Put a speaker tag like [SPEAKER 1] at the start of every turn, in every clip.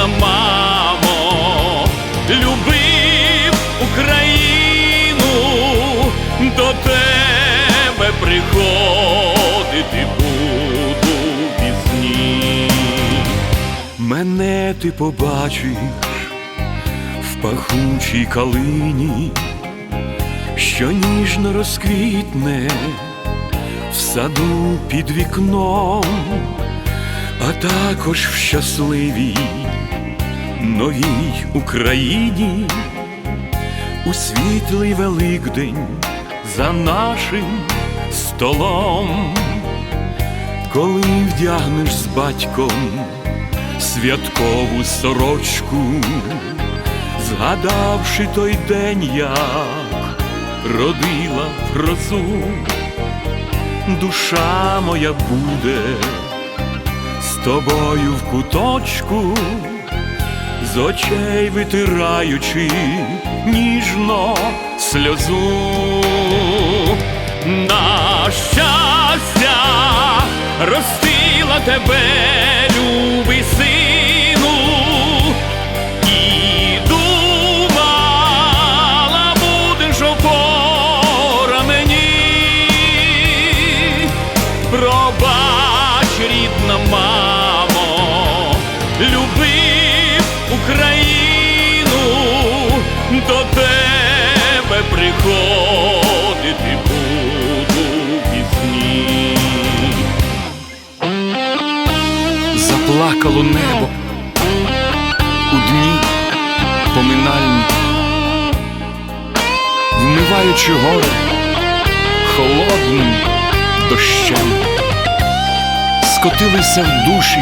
[SPEAKER 1] рідна мамо, любив Україну, до тебе приходити буду пізні. Мене ти побачиш в пахучій калині, що ніжно розквітне в саду під вікном а також в щасливій новій Україні, у світлий Великдень за нашим столом, коли вдягнеш з батьком святкову сорочку, згадавши той день, як родила грозу, душа моя буде з тобою в куточку, з очей витираючи ніжно сльозу. На щастя ростила тебе, до тебе приходити буду пізні. Заплакало небо у дні поминальні, вмиваючи горе холодним дощем. Скотилися в душі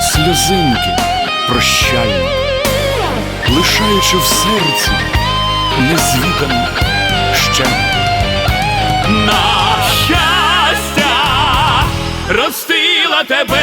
[SPEAKER 1] сльозинки прощальні, лишаючи в серці незвіданий ще. На щастя ростила тебе,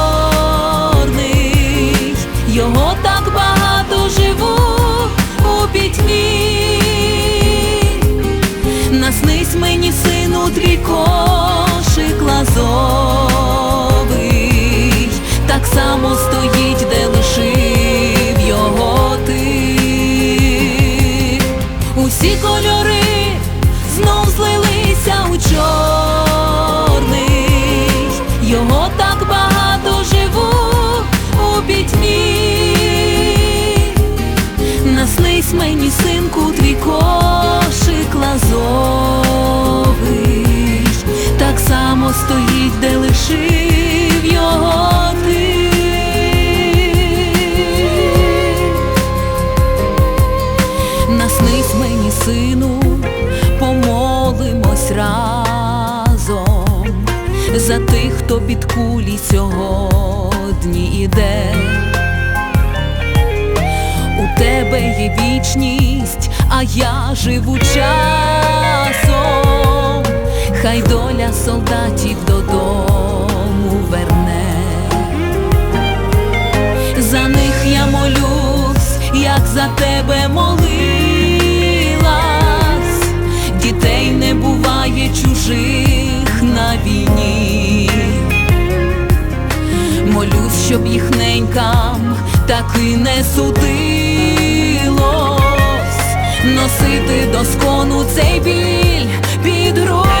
[SPEAKER 2] його так багато живу у пітьмі. Наснись мені, синку, твій кошик лазовий, так само стоїть, де лишив його іде. У тебе є вічність, а я живу часом, хай доля солдатів додому верне. За них я молюсь, як за тебе молилась. Дітей не буває чужих щоб їх ненькам таки не судилось носити доскону цей біль під грудьми.